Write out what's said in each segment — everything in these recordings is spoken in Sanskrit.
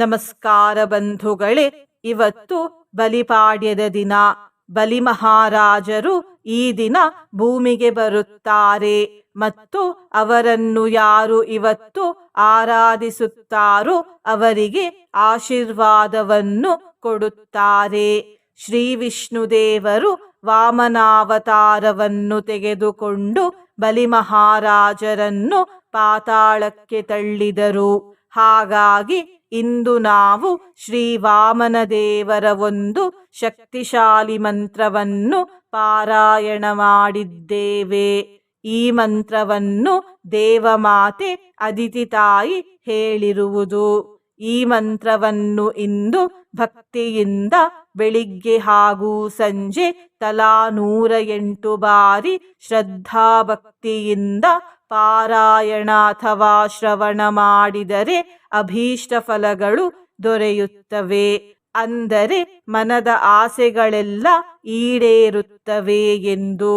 ನಮಸ್ಕಾರ ಬಂಧುಗಳೇ, ಇವತ್ತು ಬಲಿಪಾಡ್ಯದ ದಿನ. ಬಲಿ ಮಹಾರಾಜರು ಈ ದಿನ ಭೂಮಿಗೆ ಬರುತ್ತಾರೆ ಮತ್ತು ಅವರನ್ನು ಯಾರು ಇವತ್ತು ಆರಾಧಿಸುತ್ತಾರೋ ಅವರಿಗೆ ಆಶೀರ್ವಾದವನ್ನು ಕೊಡುತ್ತಾರೆ. ಶ್ರೀ ವಿಷ್ಣುದೇವರು ವಾಮನಾವತಾರವನ್ನು ತೆಗೆದುಕೊಂಡು ಬಲಿ ಮಹಾರಾಜರನ್ನು ಪಾತಾಳಕ್ಕೆ ತಳ್ಳಿದರು. ಹಾಗಾಗಿ ಇಂದು ನಾವು ಶ್ರೀ ವಾಮನ ದೇವರ ಒಂದು ಶಕ್ತಿಶಾಲಿ ಮಂತ್ರವನ್ನು ಪಾರಾಯಣ ಮಾಡಿದ್ದೇವೆ. ಈ ಮಂತ್ರವನ್ನು ದೇವಮಾತೆ ಅದಿತಿ ತಾಯಿ ಹೇಳಿರುವುದು. ಈ ಮಂತ್ರವನ್ನು ಇಂದು ಭಕ್ತಿಯಿಂದ ಬೆಳಿಗ್ಗೆ ಹಾಗೂ ಸಂಜೆ ತಲಾ ನೂರ ಎಂಟು ಬಾರಿ ಶ್ರದ್ಧಾಭಕ್ತಿಯಿಂದ ಪಾರಾಯಣ ಅಥವಾ ಶ್ರವಣ ಮಾಡಿದರೆ ಅಭೀಷ್ಟ ಫಲಗಳು ದೊರೆಯುತ್ತವೆ. ಅಂದರೆ ಮನದ ಆಸೆಗಳೆಲ್ಲ ಈಡೇರುತ್ತವೆ ಎಂದು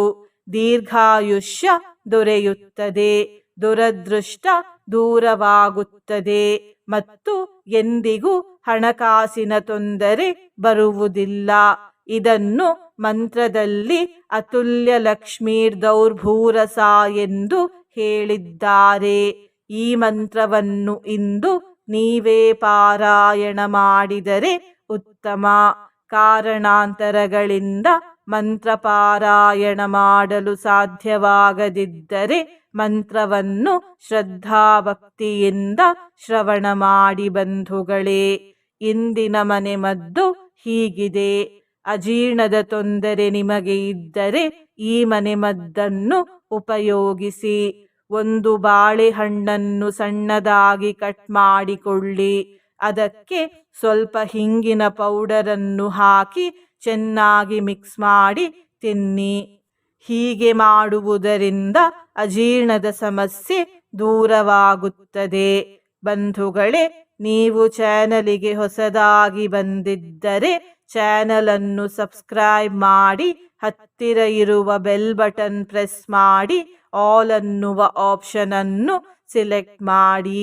ದೀರ್ಘಾಯುಷ್ಯ ದೊರೆಯುತ್ತದೆ. ದುರದೃಷ್ಟ ದೂರವಾಗುತ್ತದೆ ಮತ್ತು ಎಂದಿಗೂ ಹಣಕಾಸಿನ ತೊಂದರೆ ಬರುವುದಿಲ್ಲ. ಇದನ್ನು ಮಂತ್ರದಲ್ಲಿ ಅತುಲ್ಯ ಲಕ್ಷ್ಮೀರ್ ದೌರ್ಭೂರಸ ಎಂದು ಹೇಳಿದ್ದಾರೆ. ಈ ಮಂತ್ರವನ್ನು ಇಂದು ನೀವೇ ಪಾರಾಯಣ ಮಾಡಿದರೆ ಉತ್ತಮ. ಕಾರಣಾಂತರಗಳಿಂದ ಮಂತ್ರ ಪಾರಾಯಣ ಮಾಡಲು ಸಾಧ್ಯವಾಗದಿದ್ದರೆ ಮಂತ್ರವನ್ನು ಶ್ರದ್ಧಾಭಕ್ತಿಯಿಂದ ಶ್ರವಣ ಮಾಡಿ ಬಂಧುಗಳೇ, ಇಂದಿನ ಮನೆ ಮದ್ದು ಹೀಗಿದೆ. ಅಜೀರ್ಣದ ತೊಂದರೆ ನಿಮಗೆ ಇದ್ದರೆ ಈ ಮನೆ ಮದ್ದನ್ನು ಉಪಯೋಗಿಸಿ. ಒಂದು ಬಾಳೆಹಣ್ಣನ್ನು ಸಣ್ಣದಾಗಿ ಕಟ್ ಮಾಡಿಕೊಳ್ಳಿ. ಅದಕ್ಕೆ ಸ್ವಲ್ಪ ಹಿಂಗಿನ ಪೌಡರನ್ನು ಹಾಕಿ ಚೆನ್ನಾಗಿ ಮಿಕ್ಸ್ ಮಾಡಿ ತಿನ್ನಿ. ಹೀಗೆ ಮಾಡುವುದರಿಂದ ಅಜೀರ್ಣದ ಸಮಸ್ಯೆ ದೂರವಾಗುತ್ತದೆ. ಬಂಧುಗಳೇ, ನೀವು ಚಾನಲಿಗೆ ಹೊಸದಾಗಿ ಬಂದಿದ್ದರೆ ಚಾನಲನ್ನು ಸಬ್ಸ್ಕ್ರೈಬ್ ಮಾಡಿ, ಹತ್ತಿರ ಇರುವ ಬೆಲ್ ಬಟನ್ ಪ್ರೆಸ್ ಮಾಡಿ, ಆಲ್ ಅನ್ನುವ ಆಪ್ಷನನ್ನು ಸೆಲೆಕ್ಟ್ ಮಾಡಿ.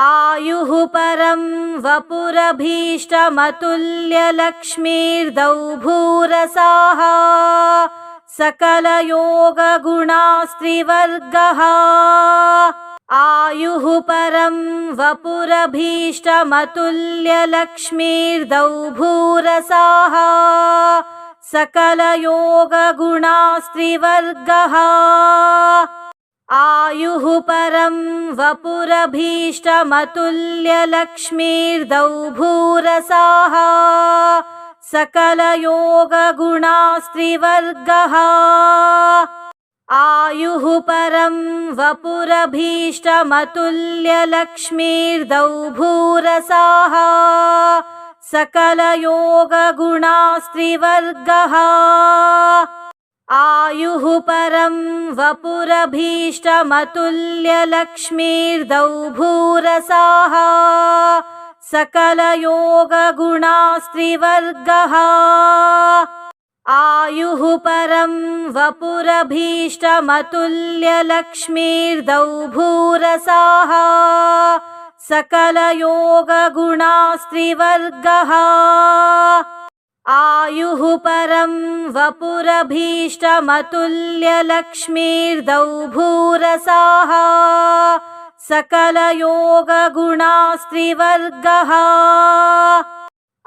आयुः परं वपुरभीष्टमतुल्यलक्ष्मीर्दौभूरसाः सकलयोगगुणास्त्रिवर्गः। आयुः परं वपुरभीष्टमतुल्यलक्ष्मीर्दौभूरसाः सकलयोगगुणास्त्रिवर्गः आयुः परं वपुरभीष्टमतुल्यलक्ष्मीर्दौभूरसाः सकलयोगगुणास्त्रिवर्गः। आयुः परं वपुरभीष्टमतुल्यलक्ष्मीर्दौभूरसाः सकलयोगगुणास्त्रिवर्गः आयुः परं वपुरभीष्टमतुल्यलक्ष्मीर्दौभूरसाः सकलयोगगुणास्त्रिवर्गः। आयुः परं वपुरभीष्टमतुल्यलक्ष्मीर्दौभूरसाः सकलयोगगुणास्त्रिवर्गः आयुः परं वपुरभीष्टमतुल्यलक्ष्मीर्दौभूरसाः सकलयोगगुणास्त्रिवर्गः।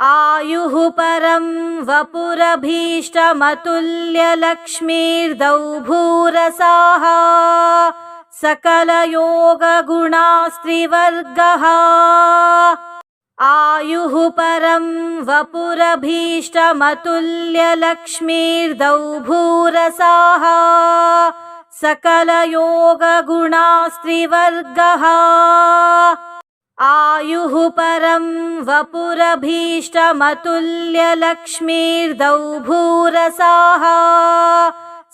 आयुः परं वपुरभीष्टमतुल्यलक्ष्मीर्दौभूरसाः सकलयोगगुणास्त्रिवर्गः आयुः परं वपुरभीष्टमतुल्यलक्ष्मीर्दौभूरसाः सकलयोगगुणास्त्रिवर्गः। आयुः परं वपुरभीष्टमतुल्यलक्ष्मीर्दौभूरसाः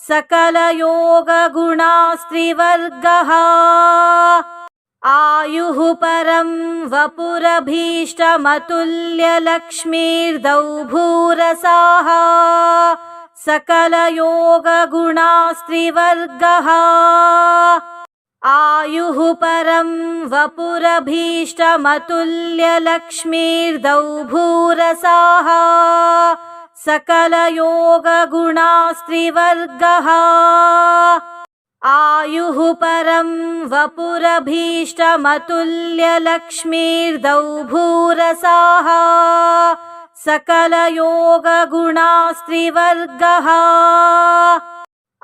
सकलयोगगुणास्त्रिवर्गः आयुः परं वपुरभीष्टमतुल्यलक्ष्मीर्दौभूरसाः सकलयोगगुणास्त्रिवर्गः। आयुः परं वपुरभीष्टमतुल्यलक्ष्मीर्दौभूरसाः सकलयोगगुणास्त्रिवर्गः आयुः परं वपुरभीष्टमतुल्यलक्ष्मीर्दौभूरसाः सकलयोगगुणास्त्रिवर्गः।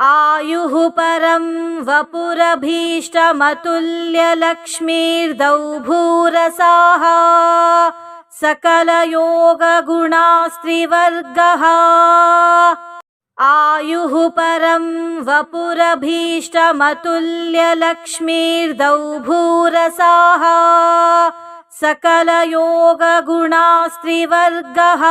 आयुः परं वपुरभीष्टमतुल्यलक्ष्मीर्दौभूरसाः सकलयोगगुणास्त्रिवर्गः आयुः परं वपुरभीष्टमतुल्यलक्ष्मीर्दौभूरसाः सकलयोगगुणास्त्रिवर्गः।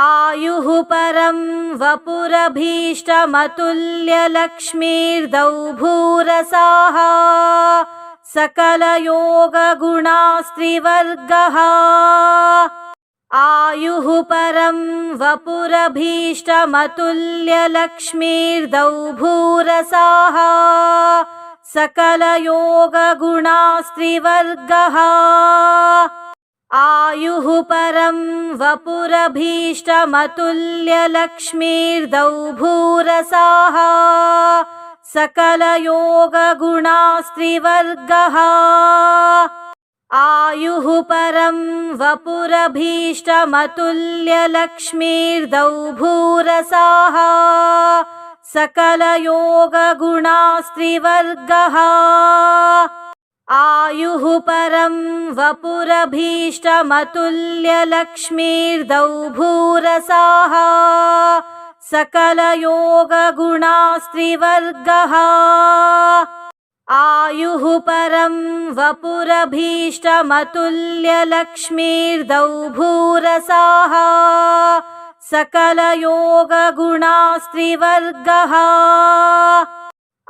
आयुः परं वपुरभीष्टमतुल्यलक्ष्मीर्दौभूरसाः सकलयोगगुणास्त्रिवर्गः आयुः परं वपुरभीष्टमतुल्यलक्ष्मीर्दौभूरसाः सकलयोगगुणास्त्रिवर्गः। आयुः परं वपुरभीष्टमतुल्यलक्ष्मीर्दौभूरसाः सकलयोगगुणास्त्रिवर्गः आयुः परं वपुरभीष्टमतुल्यलक्ष्मीर्दौभूरसाः सकलयोगगुणास्त्रिवर्गः। आयुः परं वपुरभीष्टमतुल्यलक्ष्मीर्दौभूरसाः सकलयोगगुणास्त्रिवर्गः आयुः परं वपुरभीष्टमतुल्यलक्ष्मीर्दौभूरसाः सकलयोगगुणास्त्रिवर्गः।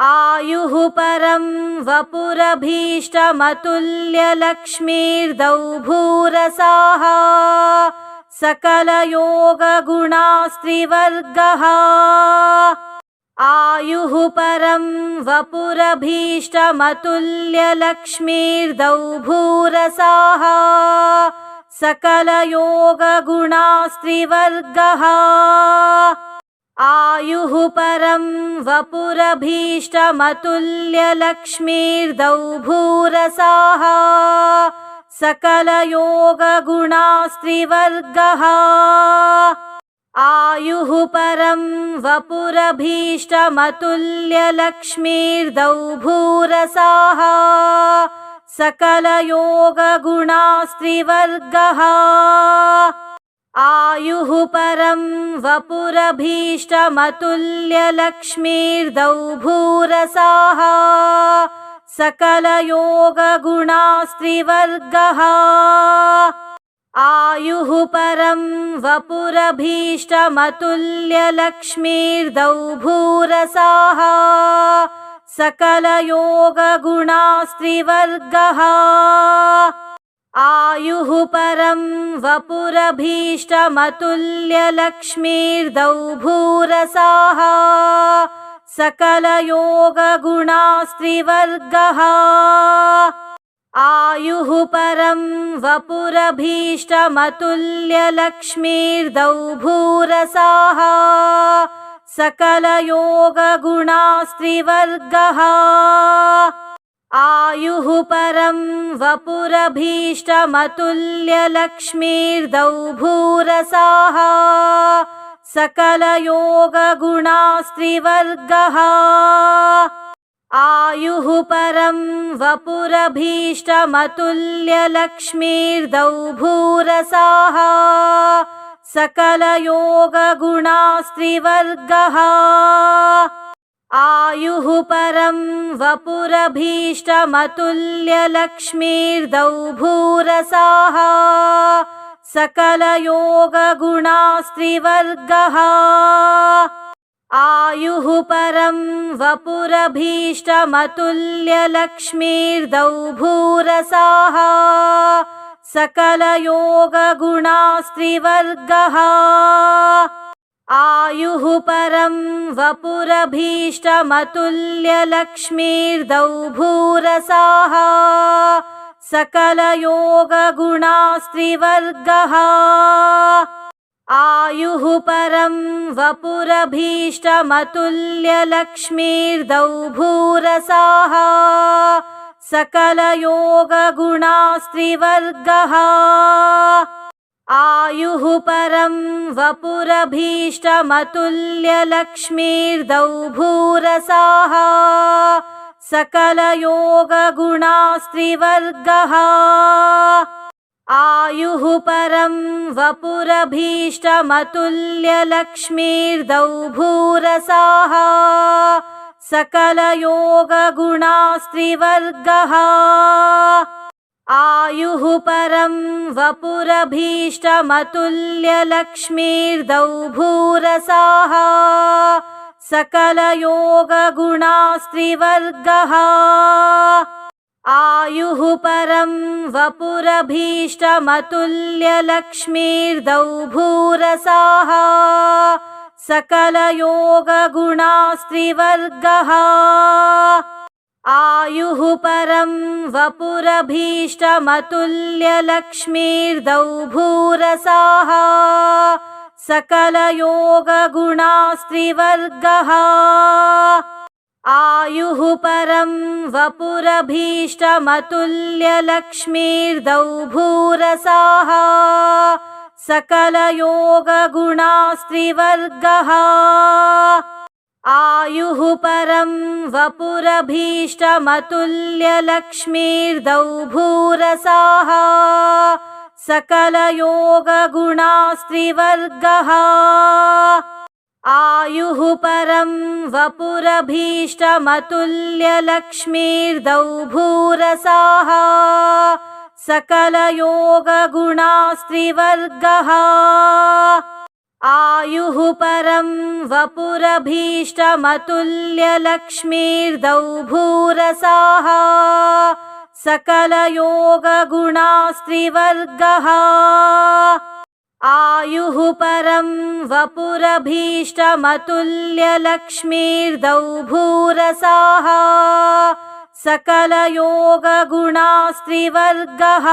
आयुः परं वपुरभीष्टमतुल्यलक्ष्मीर्दौभूरसाः सकलयोगगुणास्त्रिवर्गः आयुः परं वपुरभीष्टमतुल्यलक्ष्मीर्दौभूरसाः सकलयोगगुणास्त्रिवर्गः। आयुः परं वपुरभीष्टमतुल्यलक्ष्मीर्दौभूरसाः सकलयोगगुणास्त्रिवर्गः आयुः परं वपुरभीष्टमतुल्यलक्ष्मीर्दौभूरसाः सकलयोगगुणास्त्रिवर्गः। आयुः परं वपुरभीष्टमतुल्यलक्ष्मीर्दौभूरसाः सकलयोगगुणास्त्रिवर्गः आयुः परं वपुरभीष्टमतुल्यलक्ष्मीर्दौभूरसाः सकलयोगगुणास्त्रिवर्गः। आयुः परं वपुरभीष्टमतुल्यलक्ष्मीर्दौभूरसाः सकलयोगगुणास्त्रिवर्गः आयुः परं वपुरभीष्टमतुल्यलक्ष्मीर्दौभूरसाः सकलयोगगुणास्त्रिवर्गः। आयुः परं वपुरभीष्टमतुल्यलक्ष्मीर्दौभूरसाः सकलयोगगुणास्त्रिवर्गः आयुः परं वपुरभीष्टमतुल्यलक्ष्मीर्दौभूरसाः सकलयोगगुणास्त्रिवर्गः। आयुः परं वपुरभीष्टमतुल्यलक्ष्मीर्दौभूरसाः सकलयोगगुणास्त्रिवर्गः आयुः परं वपुरभीष्टमतुल्यलक्ष्मीर्दौभूरसाः सकलयोगगुणास्त्रिवर्गः। आयुः परं वपुरभीष्टमतुल्यलक्ष्मीर्दौभूरसाः सकलयोगगुणास्त्रिवर्गः आयुः परं वपुरभीष्टमतुल्यलक्ष्मीर्दौभूरसाः सकलयोगगुणास्त्रिवर्गः। आयुः परं वपुरभीष्टमतुल्यलक्ष्मीर्दौभूरसाः सकलयोगगुणास्त्रिवर्गः आयुः परं वपुरभीष्टमतुल्यलक्ष्मीर्दौभूरसाः सकलयोगगुणास्त्रिवर्गः। आयुः परं वपुरभीष्टमतुल्यलक्ष्मीर्दौभूरसाः सकलयोगगुणास्त्रिवर्गः आयुः परं वपुरभीष्टमतुल्यलक्ष्मीर्दौभूरसाः सकलयोगगुणास्त्रिवर्गः। आयुः परं वपुरभीष्टमतुल्यलक्ष्मीर्दौभूरसाः सकलयोगगुणास्त्रिवर्गः परं वपुरभीष्टमतुल्यलक्ष्मीर्दौभूरसाः सकलयोगगुणास्त्रिवर्गः। आयुः परं वपुरभीष्टमतुल्यलक्ष्मीर्दौभूरसाः सकलयोगगुणास्त्रिवर्गः आयुः परं वपुरभीष्टमतुल्यलक्ष्मीर्दौभूरसाः सकलयोगगुणास्त्रिवर्गः। आयुः परं वपुरभीष्टमतुल्यलक्ष्मीर्दौभूरसाः सकलयोगगुणास्त्रिवर्गः आयुः परं वपुरभीष्टमतुल्यलक्ष्मीर्दौभूरसाः सकलयोगगुणास्त्रिवर्गः।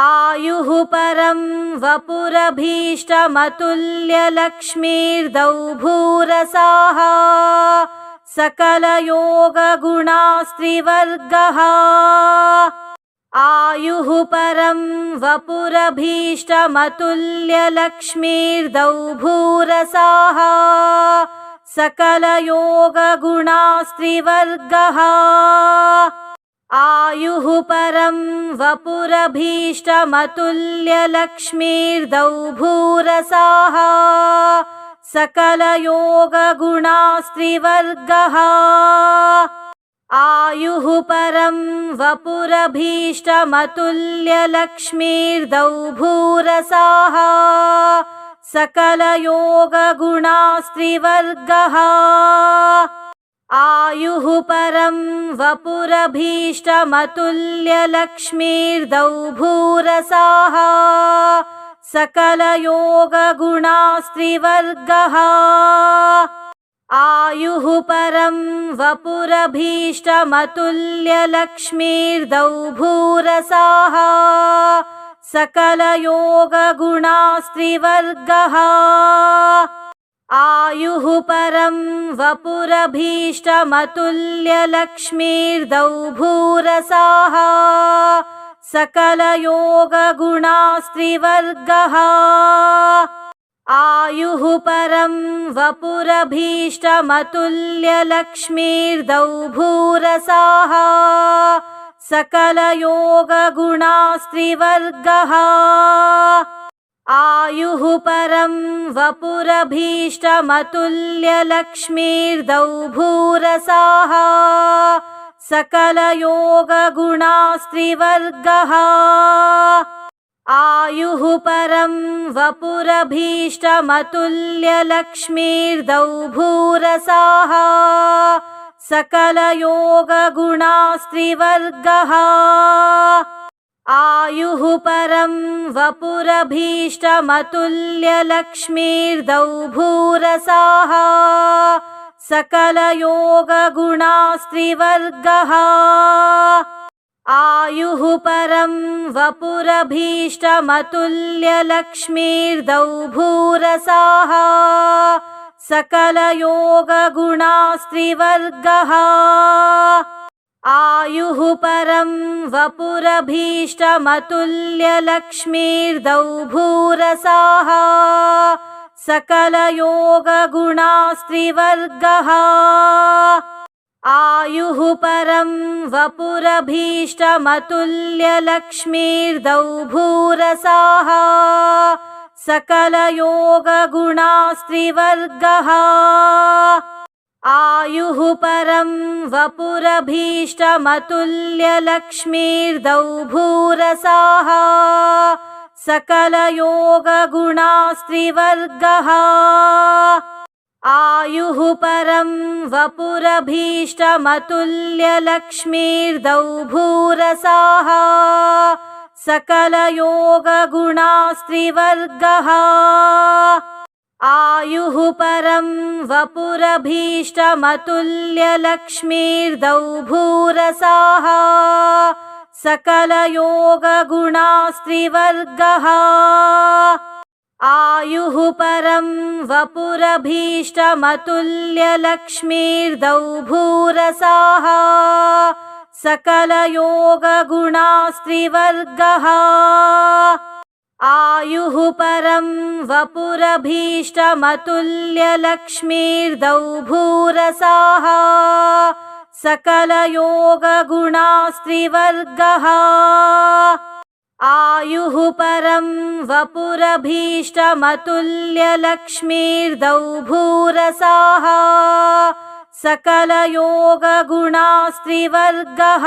आयुः परं वपुरभीष्टमतुल्यलक्ष्मीर्दौभूरसाः सकलयोगगुणास्त्रिवर्गः आयुः परं वपुरभीष्टमतुल्यलक्ष्मीर्दौभूरसाः सकलयोगगुणास्त्रिवर्गः। आयुः परं वपुरभीष्टमतुल्यलक्ष्मीर्दौभूरसाः सकलयोगगुणास्त्रिवर्गः आयुः परं वपुरभीष्टमतुल्यलक्ष्मीर्दौभूरसाः सकलयोगगुणास्त्रिवर्गः। आयुः परं वपुरभीष्टमतुल्यलक्ष्मीर्दौभूरसाः सकलयोगगुणास्त्रिवर्गः आयुः परं वपुरभीष्टमतुल्यलक्ष्मीर्दौभूरसाः सकलयोगगुणास्त्रिवर्गः। आयुः परं वपुरभीष्टमतुल्यलक्ष्मीर्दौभूरसाः सकलयोगगुणास्त्रिवर्गः आयुः परं वपुरभीष्टमतुल्यलक्ष्मीर्दौभूरसाः सकलयोगगुणास्त्रिवर्गः। आयुः परं वपुरभीष्टमतुल्यलक्ष्मीर्दौभूरसाः सकलयोगगुणास्त्रिवर्गः आयुः परं वपुरभीष्टमतुल्यलक्ष्मीर्दौभूरसाः सकलयोगगुणास्त्रिवर्गः। आयुः परं वपुरभीष्टमतुल्यलक्ष्मीर्दौभूरसाः सकलयोगगुणास्त्रिवर्गः आयुः परं वपुरभीष्टमतुल्यलक्ष्मीर्दौभूरसाः सकलयोगगुणास्त्रिवर्गः। आयुः परं वपुरभीष्टमतुल्यलक्ष्मीर्दौभूरसाः सकलयोगगुणास्त्रिवर्गः आयुः परं वपुरभीष्टमतुल्यलक्ष्मीर्दौभूरसाः सकलयोगगुणास्त्रिवर्गः। आयुः परं वपुरभीष्टमतुल्यलक्ष्मीर्दौभूरसाः सकलयोगगुणास्त्रिवर्गः आयुः परं वपुरभीष्टमतुल्यलक्ष्मीर्दौभूरसाः सकलयोगगुणास्त्रिवर्गः। आयुः परं वपुरभीष्टमतुल्यलक्ष्मीर्दौभूरसाः सकलयोगगुणास्त्रिवर्गः आयुः परं वपुरभीष्टमतुल्यलक्ष्मीर्दौभूरसाः सकलयोगगुणास्त्रिवर्गः। आयुः परं वपुरभीष्टमतुल्यलक्ष्मीर्दौभूरसाः सकलयोगगुणास्त्रिवर्गः आयुः परं वपुरभीष्टमतुल्यलक्ष्मीर्दौभूरसाः सकलयोगगुणास्त्रिवर्गः।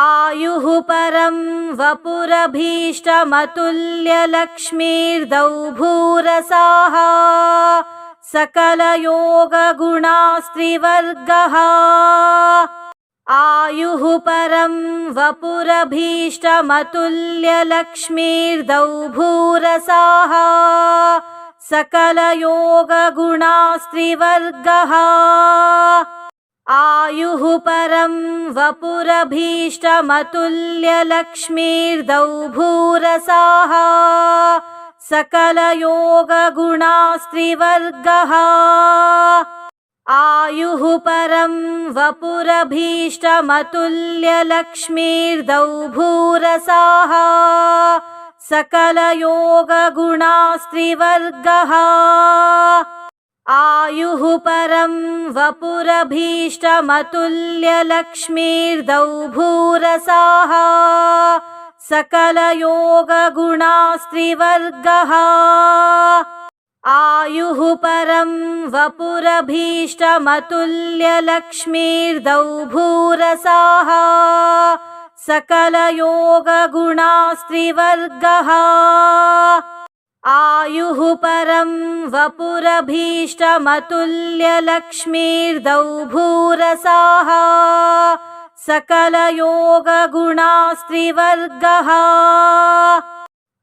आयुः परं वपुरभीष्टमतुल्यलक्ष्मीर्दौभूरसाः सकलयोगगुणास्त्रिवर्गः आयुः परं वपुरभीष्टमतुल्यलक्ष्मीर्दौभूरसाः सकलयोगगुणास्त्रिवर्गः। आयुः परं वपुरभीष्टमतुल्यलक्ष्मीर्दौभूरसाः सकलयोगगुणास्त्रिवर्गः आयुः परं वपुरभीष्टमतुल्यलक्ष्मीर्दौभूरसाः सकलयोगगुणास्त्रिवर्गः। आयुः परं वपुरभीष्टमतुल्यलक्ष्मीर्दौभूरसाः सकलयोगगुणास्त्रिवर्गः आयुः परं वपुरभीष्टमतुल्यलक्ष्मीर्दौभूरसाः सकलयोगगुणास्त्रिवर्गः। आयुः परं वपुरभीष्टमतुल्यलक्ष्मीर्दौभूरसाः सकलयोगगुणास्त्रिवर्गः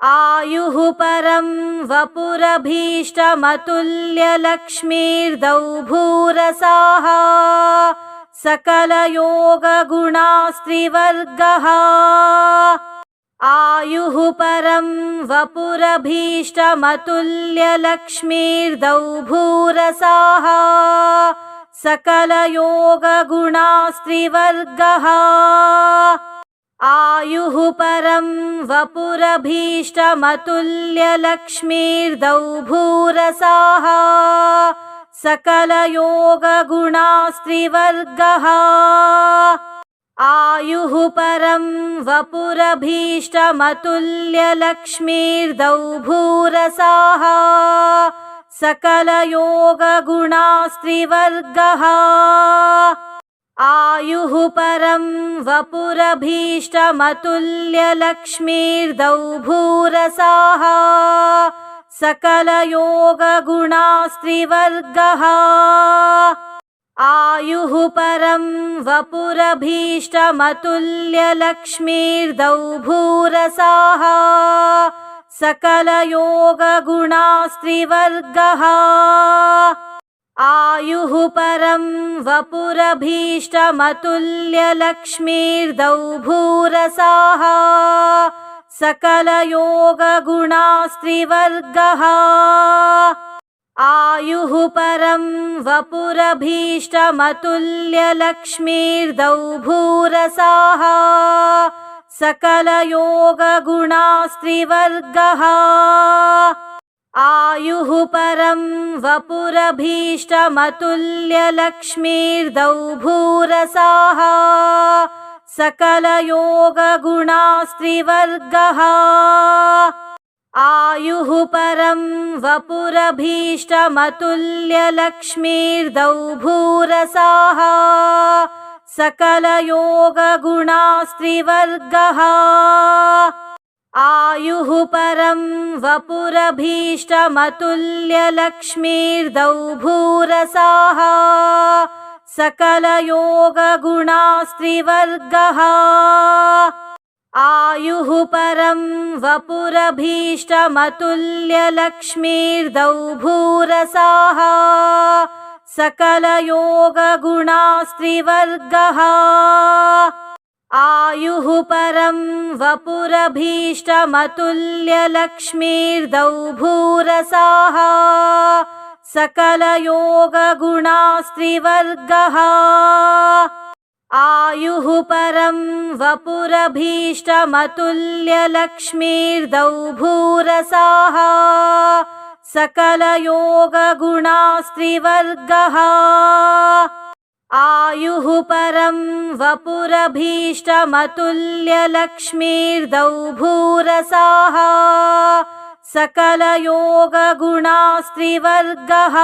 आयुः परं वपुरभीष्टमतुल्यलक्ष्मीर्दौभूरसाः सकलयोगगुणास्त्रिवर्गः। आयुः परं वपुरभीष्टमतुल्यलक्ष्मीर्दौभूरसाः सकलयोगगुणास्त्रिवर्गः आयुः परं वपुरभीष्टमतुल्यलक्ष्मीर्दौभूरसाः सकलयोगगुणास्त्रिवर्गः। आयुः परं वपुरभीष्टमतुल्यलक्ष्मीर्दौभूरसाः सकलयोगगुणास्त्रिवर्गः आयुः परं वपुरभीष्टमतुल्यलक्ष्मीर्दौभूरसाः सकलयोगगुणास्त्रिवर्गः। आयुः परं वपुरभीष्टमतुल्यलक्ष्मीर्दौभूरसाः सकलयोगगुणास्त्रिवर्गः आयुः परं वपुरभीष्टमतुल्यलक्ष्मीर्दौभूरसाः सकलयोगगुणास्त्रिवर्गः। आयुः परं वपुरभीष्टमतुल्यलक्ष्मीर्दौभूरसाः सकलयोगगुणास्त्रिवर्गः आयुः परं वपुरभीष्टमतुल्यलक्ष्मीर्दौभूरसाः सकलयोगगुणास्त्रिवर्गः। आयुः परं वपुरभीष्टमतुल्यलक्ष्मीर्दौभूरसाः सकलयोगगुणास्त्रिवर्गः आयुः परं वपुरभीष्टमतुल्यलक्ष्मीर्दौभूरसाः सकलयोगगुणास्त्रिवर्गः। आयुः परं वपुरभीष्टमतुल्यलक्ष्मीर्दौभूरसाः सकलयोगगुणास्त्रिवर्गः आयुः परं वपुरभीष्टमतुल्यलक्ष्मीर्दौभूरसाः सकलयोगगुणास्त्रिवर्गः। आयुः परं वपुरभीष्टमतुल्यलक्ष्मीर्दौभूरसाः सकलयोगगुणास्त्रिवर्गः आयुः परं वपुरभीष्टमतुल्यलक्ष्मीर्दौभूरसाः सकलयोगगुणास्त्रिवर्गः।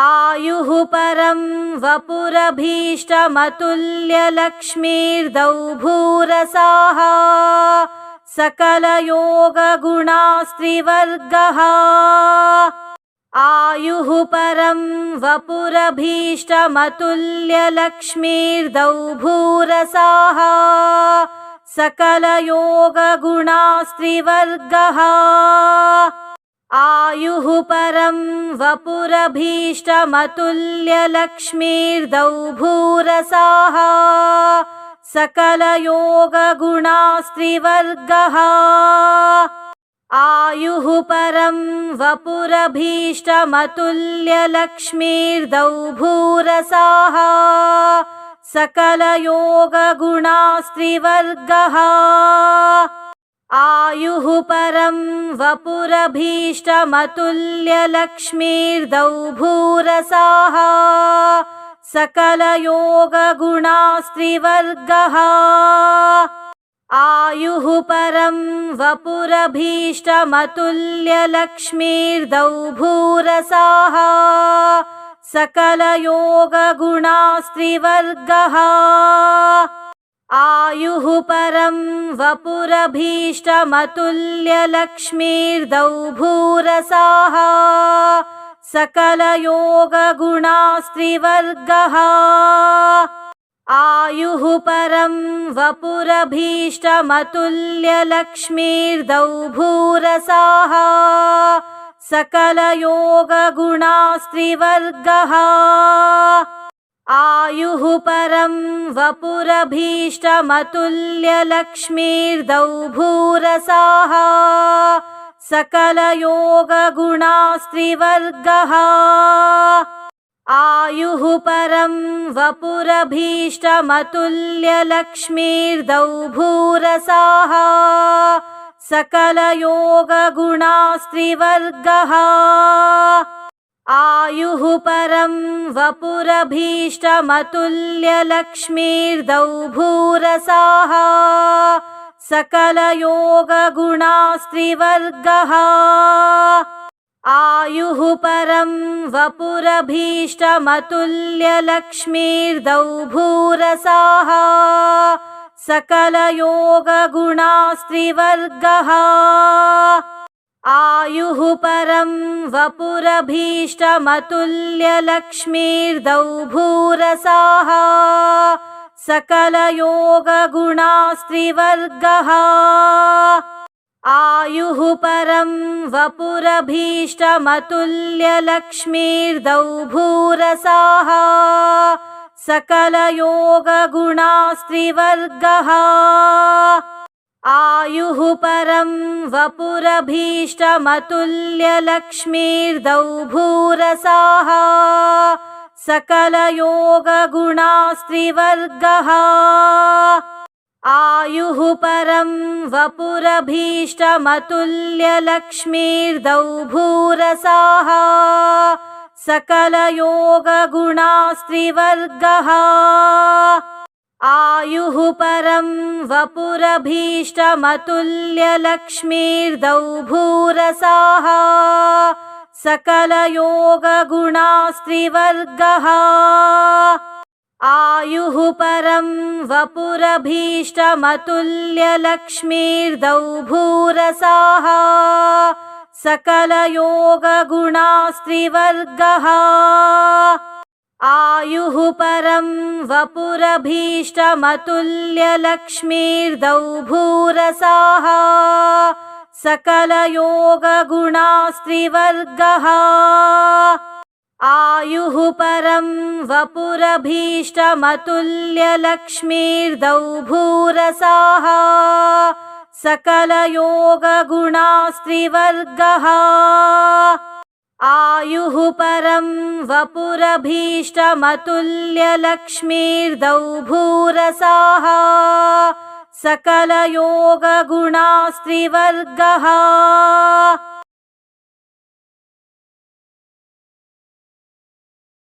आयुः परं वपुरभीष्टमतुल्यलक्ष्मीर्दौभूरसाः सकलयोगगुणास्त्रिवर्गः आयुः परं वपुरभीष्टमतुल्यलक्ष्मीर्दौभूरसाः सकलयोगगुणास्त्रिवर्गः। आयुः परं वपुरभीष्टमतुल्यलक्ष्मीर्दौभूरसाः सकलयोगगुणास्त्रिवर्गः आयुः परं वपुरभीष्टमतुल्यलक्ष्मीर्दौभूरसाः सकलयोगगुणास्त्रिवर्गः। आयुः परं वपुरभीष्टमतुल्यलक्ष्मीर्दौभूरसाः सकलयोगगुणास्त्रिवर्गः आयुः परं वपुरभीष्टमतुल्यलक्ष्मीर्दौभूरसाः सकलयोगगुणास्त्रिवर्गः। आयुः परं वपुरभीष्टमतुल्यलक्ष्मीर्दौभूरसाः सकलयोगगुणास्त्रिवर्गः आयुः परं वपुरभीष्टमतुल्यलक्ष्मीर्दौभूरसाः सकलयोगगुणास्त्रिवर्गः। आयुः परं वपुरभीष्टमतुल्यलक्ष्मीर्दौभूरसाः सकलयोगगुणास्त्रिवर्गः आयुः परं वपुरभीष्टमतुल्यलक्ष्मीर्दौभूरसाः सकलयोगगुणास्त्रिवर्गः। आयुः परं वपुरभीष्टमतुल्यलक्ष्मीर्दौभूरसाः सकलयोगगुणास्त्रिवर्गः आयुः परं वपुरभीष्टमतुल्यलक्ष्मीर्दौभूरसाः सकलयोगगुणास्त्रिवर्गः। आयुः परं वपुरभीष्टमतुल्यलक्ष्मीर्दौभूरसाः सकलयोगगुणास्त्रिवर्गः आयुः परं वपुरभीष्टमतुल्यलक्ष्मीर्दौभूरसाः सकलयोगगुणास्त्रिवर्गः। आयुः परं वपुरभीष्टमतुल्यलक्ष्मीर्दौभूरसाः सकलयोगगुणास्त्रिवर्गः आयुः परं वपुरभीष्टमतुल्यलक्ष्मीर्दौभूरसाः सकलयोगगुणास्त्रिवर्गः। आयुः परं वपुरभीष्टमतुल्यलक्ष्मीर्दौभूरसाः सकलयोगगुणास्त्रिवर्गः आयुः परं वपुरभीष्टमतुल्यलक्ष्मीर्दौभूरसाः सकलयोगगुणास्त्रिवर्गः। आयुः परं वपुरभीष्टमतुल्यलक्ष्मीर्दौभूरसाः सकलयोगगुणास्त्रिवर्गः आयुः परं वपुरभीष्टमतुल्यलक्ष्मीर्दौभूरसाः सकलयोगगुणास्त्रिवर्गः। आयुः परं वपुरभीष्टमतुल्यलक्ष्मीर्दौभूरसाः सकलयोगगुणास्त्रिवर्गः